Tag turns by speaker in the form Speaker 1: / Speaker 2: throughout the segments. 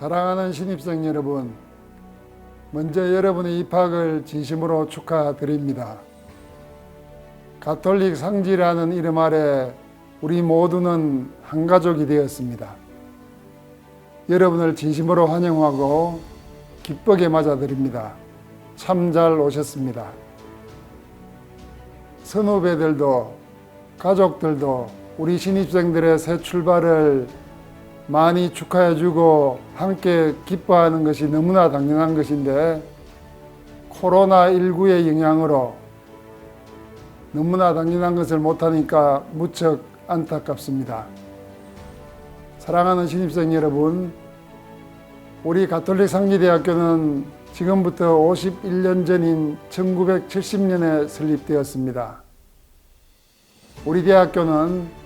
Speaker 1: 사랑하는 신입생 여러분, 먼저 여러분의 입학을 진심으로 축하드립니다. 가톨릭 상지라는 이름 아래 우리 모두는 한 가족이 되었습니다. 여러분을 진심으로 환영하고 기쁘게 맞아드립니다. 참 잘 오셨습니다. 선후배들도 가족들도 우리 신입생들의 새 출발을 많이 축하해 주고 함께 기뻐하는 것이 너무나 당연한 것인데 코로나19의 영향으로 너무나 당연한 것을 못하니까 무척 안타깝습니다. 사랑하는 신입생 여러분, 우리 가톨릭 상지대학교는 지금부터 51년 전인 1970년에 설립되었습니다. 우리 대학교는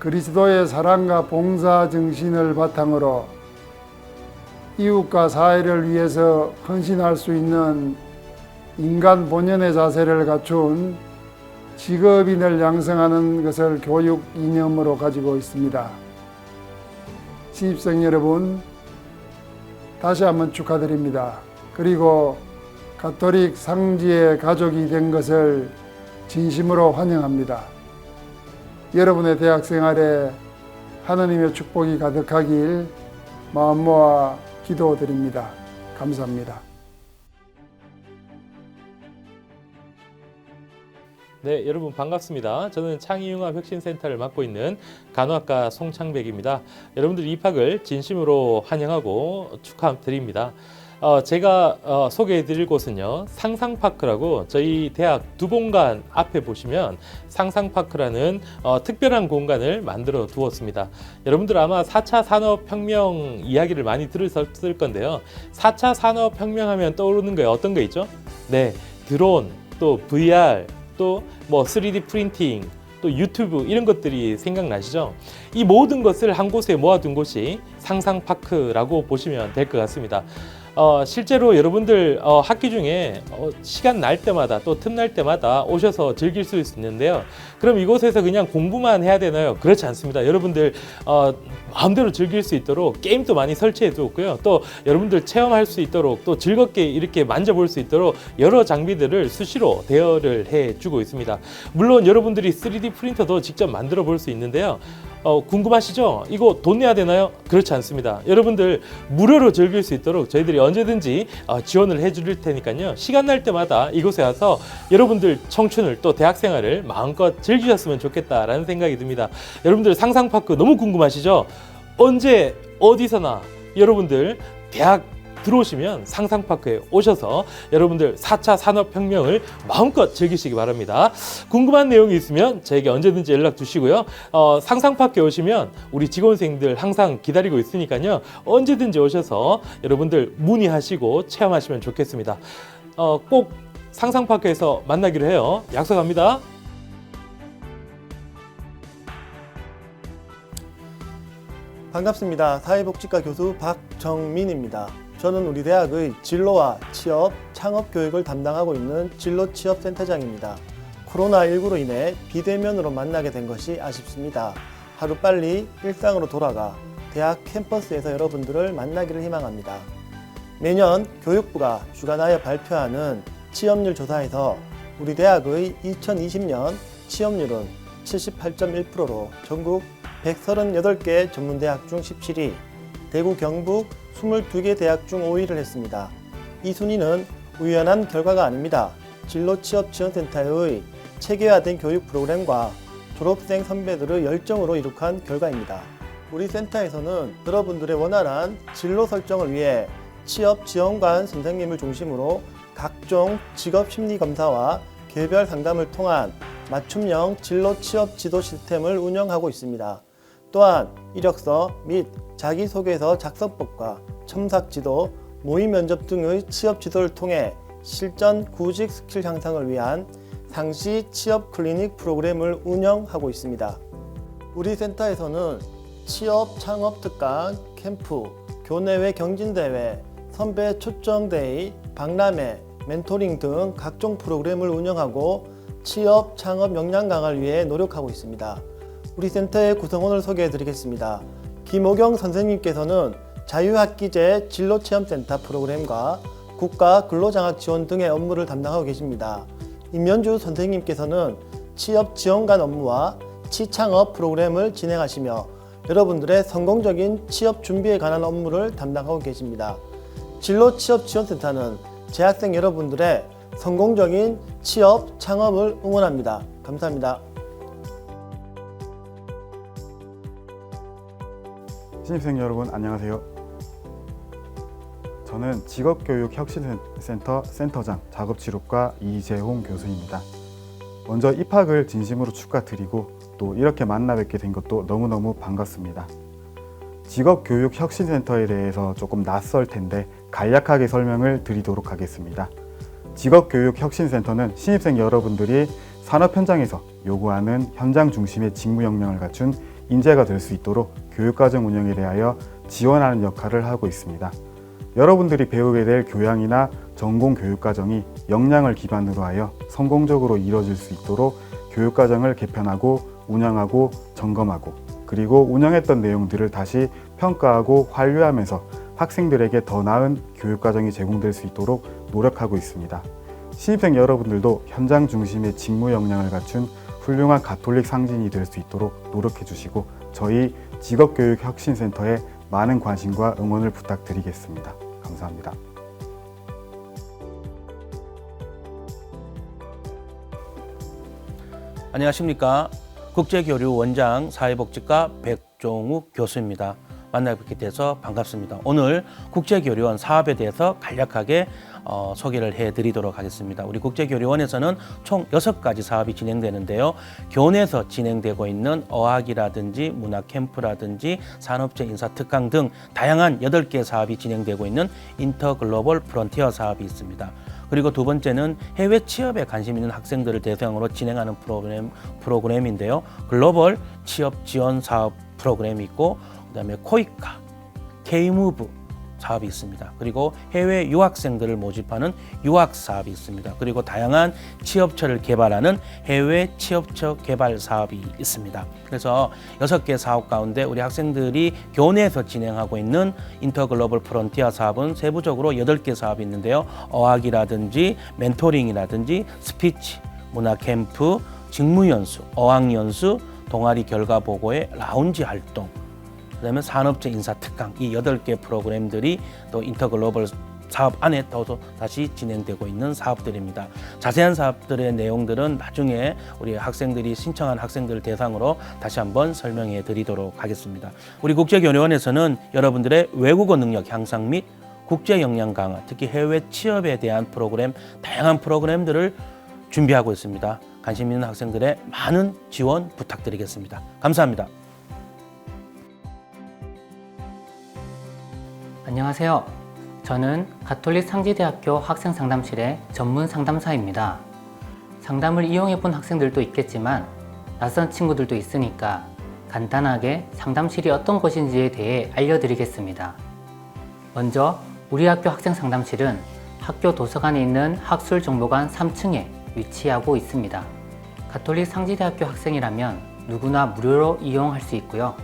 Speaker 1: 그리스도의 사랑과 봉사 정신을 바탕으로 이웃과 사회를 위해서 헌신할 수 있는 인간 본연의 자세를 갖춘 직업인을 양성하는 것을 교육 이념으로 가지고 있습니다. 신입생 여러분, 다시 한번 축하드립니다. 그리고 가톨릭 상지의 가족이 된 것을 진심으로 환영합니다. 여러분의 대학 생활에 하나님의 축복이 가득하길 마음 모아 기도드립니다. 감사합니다.
Speaker 2: 네, 여러분 반갑습니다. 저는 창의융합 혁신센터를 맡고 있는 간호학과 송창백입니다. 여러분들 입학을 진심으로 환영하고 축하드립니다. 어, 제가 어, 소개해드릴 곳은요 상상파크라고 저희 대학 두본관 앞에 보시면 상상파크라는 어, 특별한 공간을 만들어 두었습니다. 여러분들 아마 4차 산업혁명 이야기를 많이 들으셨을 건데요. 4차 산업혁명 하면 떠오르는 게 어떤 게 있죠? 네, 드론, 또 VR, 또 뭐 3D 프린팅, 또 유튜브 이런 것들이 생각나시죠? 이 모든 것을 한 곳에 모아둔 곳이 상상파크라고 보시면 될 것 같습니다. 어, 실제로 여러분들 어, 학기 중에 어, 시간 날 때마다 또 틈 날 때마다 오셔서 즐길 수 있는데요. 그럼 이곳에서 그냥 공부만 해야 되나요? 그렇지 않습니다. 여러분들 어, 마음대로 즐길 수 있도록 게임도 많이 설치해 두었고요. 또 여러분들 체험할 수 있도록 또 즐겁게 이렇게 만져볼 수 있도록 여러 장비들을 수시로 대여를 해 주고 있습니다. 물론 여러분들이 3D 프린터도 직접 만들어 볼 수 있는데요. 어, 궁금하시죠? 이거 돈 내야 되나요? 그렇지 않습니다. 여러분들 무료로 즐길 수 있도록 저희들이 언제든지 어, 지원을 해줄 테니까요. 시간 날 때마다 이곳에 와서 여러분들 청춘을 또 대학생활을 마음껏 즐기셨으면 좋겠다라는 생각이 듭니다. 여러분들 상상파크 너무 궁금하시죠? 언제 어디서나 여러분들 대학 들어오시면 상상파크에 오셔서 여러분들 4차 산업혁명을 마음껏 즐기시기 바랍니다. 궁금한 내용이 있으면 저에게 언제든지 연락 주시고요. 어, 상상파크에 오시면 우리 직원생들 항상 기다리고 있으니까요. 언제든지 오셔서 여러분들 문의하시고 체험하시면 좋겠습니다. 어, 꼭 상상파크에서 만나기로 해요. 약속합니다.
Speaker 3: 반갑습니다. 사회복지과 교수 박정민입니다. 저는 우리 대학의 진로와 취업, 창업 교육을 담당하고 있는 진로 취업 센터장입니다. 코로나19로 인해 비대면으로 만나게 된 것이 아쉽습니다. 하루빨리 일상으로 돌아가 대학 캠퍼스에서 여러분들을 만나기를 희망합니다. 매년 교육부가 주관하여 발표하는 취업률 조사에서 우리 대학의 2020년 취업률은 78.1%로 전국 138개 전문대학 중 17위, 대구 경북 22개 대학 중 5위를 했습니다. 이 순위는 우연한 결과가 아닙니다. 진로 취업 지원센터의 체계화된 교육 프로그램과 졸업생 선배들의 열정으로 이룩한 결과입니다. 우리 센터에서는 여러분들의 원활한 진로 설정을 위해 취업 지원관 선생님을 중심으로 각종 직업 심리 검사와 개별 상담을 통한 맞춤형 진로 취업 지도 시스템을 운영하고 있습니다. 또한 이력서 및 자기소개서 작성법과 첨삭 지도, 모의 면접 등의 취업 지도를 통해 실전 구직 스킬 향상을 위한 상시 취업 클리닉 프로그램을 운영하고 있습니다. 우리 센터에서는 취업 창업 특강, 캠프, 교내외 경진대회, 선배 초청대회, 박람회, 멘토링 등 각종 프로그램을 운영하고 취업 창업 역량 강화를 위해 노력하고 있습니다. 우리 센터의 구성원을 소개해 드리겠습니다. 김호경 선생님께서는 자유학기제 진로체험센터 프로그램과 국가 근로장학 지원 등의 업무를 담당하고 계십니다. 임현주 선생님께서는 취업 지원관 업무와 취창업 프로그램을 진행하시며 여러분들의 성공적인 취업 준비에 관한 업무를 담당하고 계십니다. 진로 취업 지원센터는 재학생 여러분들의 성공적인 취업 창업을 응원합니다. 감사합니다.
Speaker 4: 신입생 여러분 안녕하세요. 저는 직업교육혁신센터 센터장 작업지록과 이재홍 교수입니다. 먼저 입학을 진심으로 축하드리고 또 이렇게 만나 뵙게 된 것도 너무너무 반갑습니다. 직업교육혁신센터에 대해서 조금 낯설 텐데 간략하게 설명을 드리도록 하겠습니다. 직업교육혁신센터는 신입생 여러분들이 산업 현장에서 요구하는 현장 중심의 직무 역량을 갖춘 인재가 될 수 있도록 교육과정 운영에 대하여 지원하는 역할을 하고 있습니다. 여러분들이 배우게 될 교양이나 전공 교육과정이 역량을 기반으로 하여 성공적으로 이루어질 수 있도록 교육과정을 개편하고 운영하고 점검하고 그리고 운영했던 내용들을 다시 평가하고 환류하면서 학생들에게 더 나은 교육과정이 제공될 수 있도록 노력하고 있습니다. 신입생 여러분들도 현장 중심의 직무 역량을 갖춘 훌륭한 가톨릭 상진이 될 수 있도록 노력해 주시고 저희 직업교육혁신센터에 많은 관심과 응원을 부탁드리겠습니다. 감사합니다.
Speaker 5: 안녕하십니까. 국제교류 원장 사회복지과 백종욱 교수입니다. 만나 뵙게 돼서 반갑습니다. 오늘 국제교류원 사업에 대해서 간략하게 어, 소개를 해드리도록 하겠습니다. 우리 국제교류원에서는 총 여섯 가지 사업이 진행되는데요. 교내에서 진행되고 있는 어학이라든지 문화 캠프라든지 산업재 인사 특강 등 다양한 여덟 개 사업이 진행되고 있는 인터글로벌 프론티어 사업이 있습니다. 그리고 두 번째는 해외 취업에 관심 있는 학생들을 대상으로 진행하는 프로그램 프로그램인데요. 글로벌 취업 지원 사업 프로그램이 있고 그다음에 코이카, K무브 사업이 있습니다. 그리고 해외 유학생들을 모집하는 유학 사업이 있습니다. 그리고 다양한 취업처를 개발하는 해외 취업처 개발 사업이 있습니다. 그래서 여섯 개 사업 가운데 우리 학생들이 교내에서 진행하고 있는 인터글로벌 프론티어 사업은 세부적으로 여덟 개 사업이 있는데요. 어학이라든지 멘토링이라든지 스피치, 문화 캠프, 직무연수, 어학연수, 동아리 결과 보고의 라운지 활동, 그다음에 산업재 인사 특강 이 여덟 개 프로그램들이 또 인터글로벌 사업 안에 또 다시 진행되고 있는 사업들입니다. 자세한 사업들의 내용들은 나중에 우리 학생들이 신청한 학생들을 대상으로 다시 한번 설명해 드리도록 하겠습니다. 우리 국제교류원에서는 여러분들의 외국어 능력 향상 및 국제 역량 강화, 특히 해외 취업에 대한 프로그램, 다양한 프로그램들을 준비하고 있습니다. 관심 있는 학생들의 많은 지원 부탁드리겠습니다. 감사합니다.
Speaker 6: 안녕하세요. 저는 가톨릭 상지대학교 학생 상담실의 전문 상담사입니다. 상담을 이용해 본 학생들도 있겠지만 낯선 친구들도 있으니까 간단하게 상담실이 어떤 곳인지에 대해 알려드리겠습니다. 먼저 우리 학교 학생 상담실은 학교 도서관에 있는 학술 정보관 3층에 위치하고 있습니다. 가톨릭 상지대학교 학생이라면 누구나 무료로 이용할 수 있고요.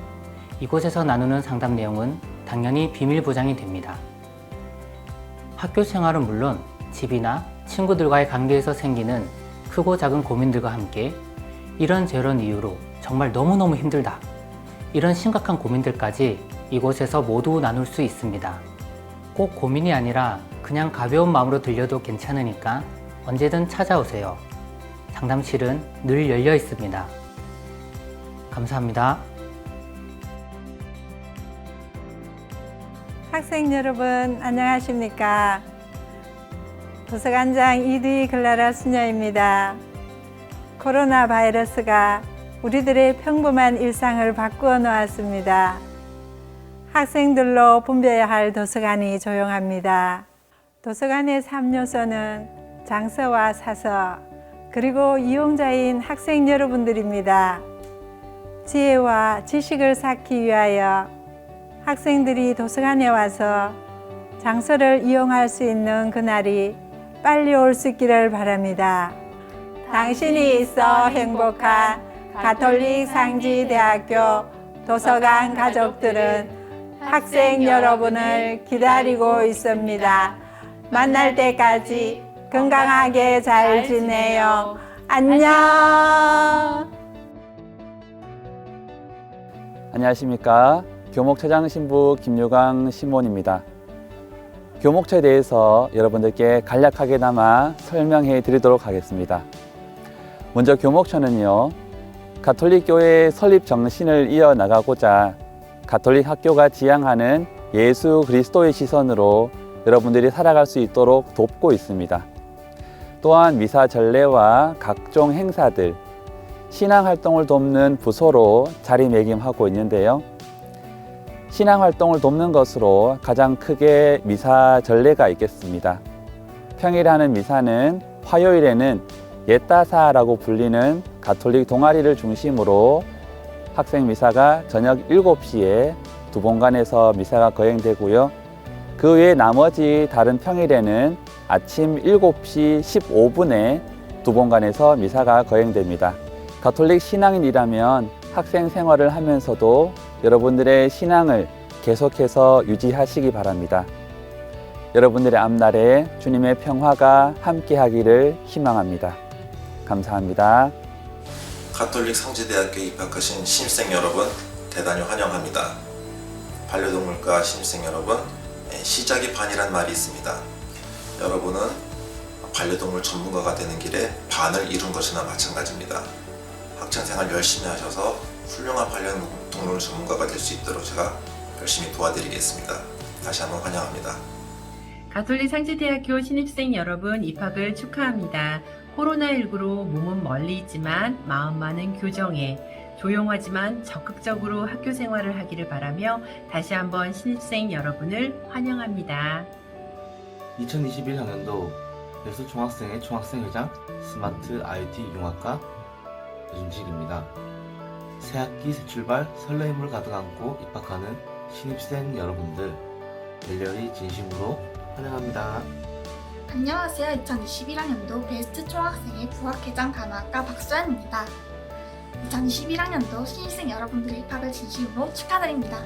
Speaker 6: 이곳에서 나누는 상담 내용은 당연히 비밀 보장이 됩니다. 학교 생활은 물론 집이나 친구들과의 관계에서 생기는 크고 작은 고민들과 함께 이런 저런 이유로 정말 너무너무 힘들다. 이런 심각한 고민들까지 이곳에서 모두 나눌 수 있습니다. 꼭 고민이 아니라 그냥 가벼운 마음으로 들려도 괜찮으니까 언제든 찾아오세요. 상담실은 늘 열려 있습니다. 감사합니다.
Speaker 7: 학생 여러분 안녕하십니까? 도서관장 이디 글라라 수녀입니다. 코로나 바이러스가 우리들의 평범한 일상을 바꾸어 놓았습니다. 학생들로 붐벼야 할 도서관이 조용합니다. 도서관의 3요소는 장서와 사서 그리고 이용자인 학생 여러분들입니다. 지혜와 지식을 쌓기 위하여 학생들이 도서관에 와서 장소를 이용할 수 있는 그날이 빨리 올 수 있기를 바랍니다. 당신이 있어 행복한 가톨릭 상지대학교 도서관 가족들은 학생 여러분을 기다리고 있습니다. 만날 때까지 건강하게 잘 지내요. 안녕.
Speaker 8: 안녕하십니까. 교목처장 신부 김유강 신몬입니다. 교목처에 대해서 여러분들께 간략하게나마 설명해 드리도록 하겠습니다. 먼저 교목처는요, 가톨릭 교회의 설립 정신을 이어나가고자 가톨릭 학교가 지향하는 예수 그리스도의 시선으로 여러분들이 살아갈 수 있도록 돕고 있습니다. 또한 미사 전례와 각종 행사들, 신앙 활동을 돕는 부서로 자리매김하고 있는데요. 신앙 활동을 돕는 것으로 가장 크게 미사 전례가 있겠습니다. 평일에 하는 미사는 화요일에는 옛다사라고 불리는 가톨릭 동아리를 중심으로 학생 미사가 저녁 7시에 두 본관에서 미사가 거행되고요. 그 외에 나머지 다른 평일에는 아침 7시 15분에 두 본관에서 미사가 거행됩니다. 가톨릭 신앙인이라면 학생 생활을 하면서도 여러분들의 신앙을 계속해서 유지하시기 바랍니다. 여러분들의 앞날에 주님의 평화가 함께하기를 희망합니다. 감사합니다.
Speaker 9: 가톨릭 상지대학교에 입학하신 신입생 여러분 대단히 환영합니다. 반려동물과 신입생 여러분 예, 시작이 반이란 말이 있습니다. 여러분은 반려동물 전문가가 되는 길에 반을 이룬 것이나 마찬가지입니다. 학창생활 열심히 하셔서 훌륭한 반려동물 전문가가 될 수 있도록 제가 열심히 도와드리겠습니다. 다시 한번 환영합니다.
Speaker 10: 가톨릭 상지대학교 신입생 여러분 입학을 축하합니다. 코로나19로 몸은 멀리 있지만 마음만은 교정에 조용하지만 적극적으로 학교 생활을 하기를 바라며 다시 한번 신입생 여러분을 환영합니다.
Speaker 11: 2021학년도 예수 총학생회 총학생회장 스마트 IT 융합과 윤식입니다. 새학기 새 출발 설레임을 가득 안고 입학하는 신입생 여러분들 열렬히 진심으로 환영합니다.
Speaker 12: 안녕하세요. 2021학년도 베스트 총학생회 부학회장 간호학과 박수연입니다. 2021학년도 신입생 여러분들의 입학을 진심으로 축하드립니다.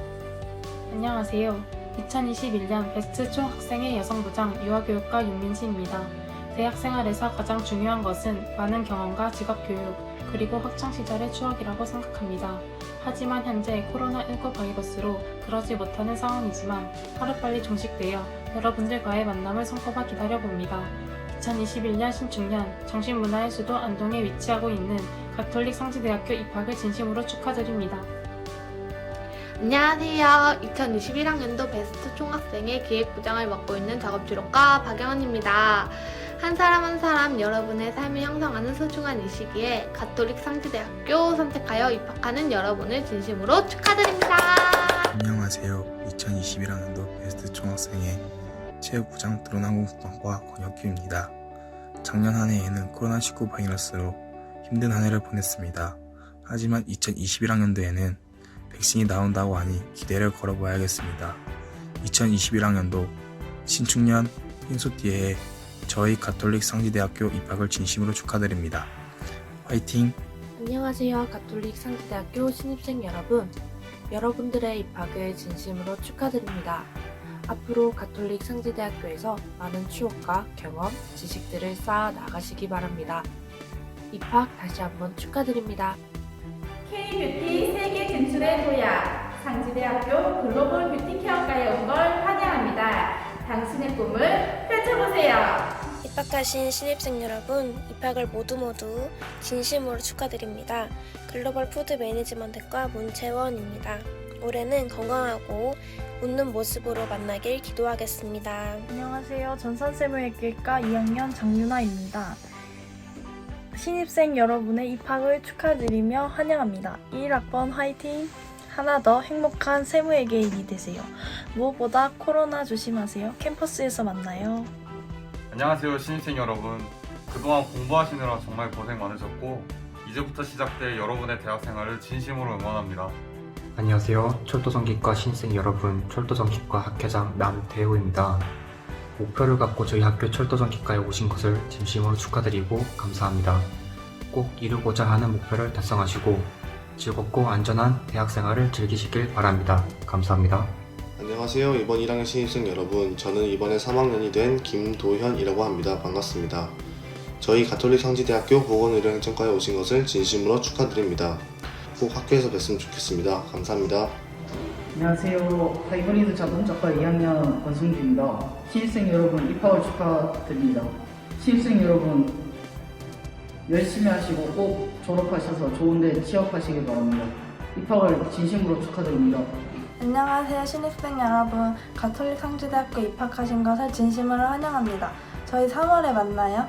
Speaker 13: 안녕하세요. 2021년 베스트 총학생회 여성부장 유아교육과 윤민지입니다. 대학 생활에서 가장 중요한 것은 많은 경험과 직업교육, 그리고 학창시절의 추억이라고 생각합니다. 하지만 현재 코로나19 바이러스로 그러지 못하는 상황이지만 하루빨리 종식되어 여러분들과의 만남을 손꼽아 기다려봅니다. 2021년 신축년 정신문화의 수도 안동에 위치하고 있는 가톨릭 성지대학교 입학을 진심으로 축하드립니다.
Speaker 12: 안녕하세요. 2021학년도 베스트 총학생회 기획부장을 맡고 있는 작업주로과 박영은입니다. 한 사람 한 사람 여러분의 삶을 형성하는 소중한 이 시기에 가톨릭 상지대학교 선택하여 입학하는 여러분을 진심으로 축하드립니다.
Speaker 14: 안녕하세요. 2021학년도 베스트 총학생회 체육부장 드론항공수학과 권혁규입니다. 작년 한 해에는 코로나19 바이러스로 힘든 한 해를 보냈습니다. 하지만 2021학년도에는 백신이 나온다고 하니 기대를 걸어봐야겠습니다. 2021학년도 신축년 흰소띠에 저희 가톨릭 상지대학교 입학을 진심으로 축하드립니다. 화이팅!
Speaker 15: 안녕하세요. 가톨릭 상지대학교 신입생 여러분. 여러분들의 입학을 진심으로 축하드립니다. 앞으로 가톨릭 상지대학교에서 많은 추억과 경험, 지식들을 쌓아 나가시기 바랍니다. 입학 다시 한번 축하드립니다.
Speaker 16: K-뷰티 세계 진출의 도약 상지대학교 글로벌 뷰티 케어과에 온 걸 환영합니다. 당신의 꿈을 펼쳐보세요.
Speaker 17: 입학하신 신입생 여러분, 입학을 모두 모두 진심으로 축하드립니다. 글로벌 푸드 매니지먼트과 문채원입니다. 올해는 건강하고 웃는 모습으로 만나길 기도하겠습니다.
Speaker 18: 안녕하세요. 전산세무회계과 2학년 장윤아입니다. 신입생 여러분의 입학을 축하드리며 환영합니다. 1학번 화이팅! 하나 더 행복한 세무회계인이 되세요. 무엇보다 코로나 조심하세요. 캠퍼스에서 만나요.
Speaker 19: 안녕하세요 신입생 여러분 그동안 공부하시느라 정말 고생 많으셨고 이제부터 시작될 여러분의 대학생활을 진심으로 응원합니다
Speaker 20: 안녕하세요. 철도전기과 신입생 여러분, 철도전기과 학회장 남대호입니다. 목표를 갖고 저희 학교 철도전기과에 오신 것을 진심으로 축하드리고 감사합니다. 꼭 이루고자 하는 목표를 달성하시고 즐겁고 안전한 대학생활을 즐기시길 바랍니다. 감사합니다.
Speaker 21: 안녕하세요. 이번 1학년 신입생 여러분. 저는 이번에 3학년이 된 김도현이라고 합니다. 반갑습니다. 저희 가톨릭 상지대학교 보건의료행정과에 오신 것을 진심으로 축하드립니다. 꼭 학교에서 뵀으면 좋겠습니다. 감사합니다.
Speaker 22: 안녕하세요. 하이브리드 자동차과 2학년 권승주입니다. 신입생 여러분 입학을 축하드립니다. 신입생 여러분 열심히 하시고 꼭 졸업하셔서 좋은 데 취업하시길 바랍니다. 입학을 진심으로 축하드립니다.
Speaker 18: 안녕하세요 신입생 여러분 가톨릭 상지대학교 입학하신 것을 진심으로 환영합니다. 저희 3월에 만나요.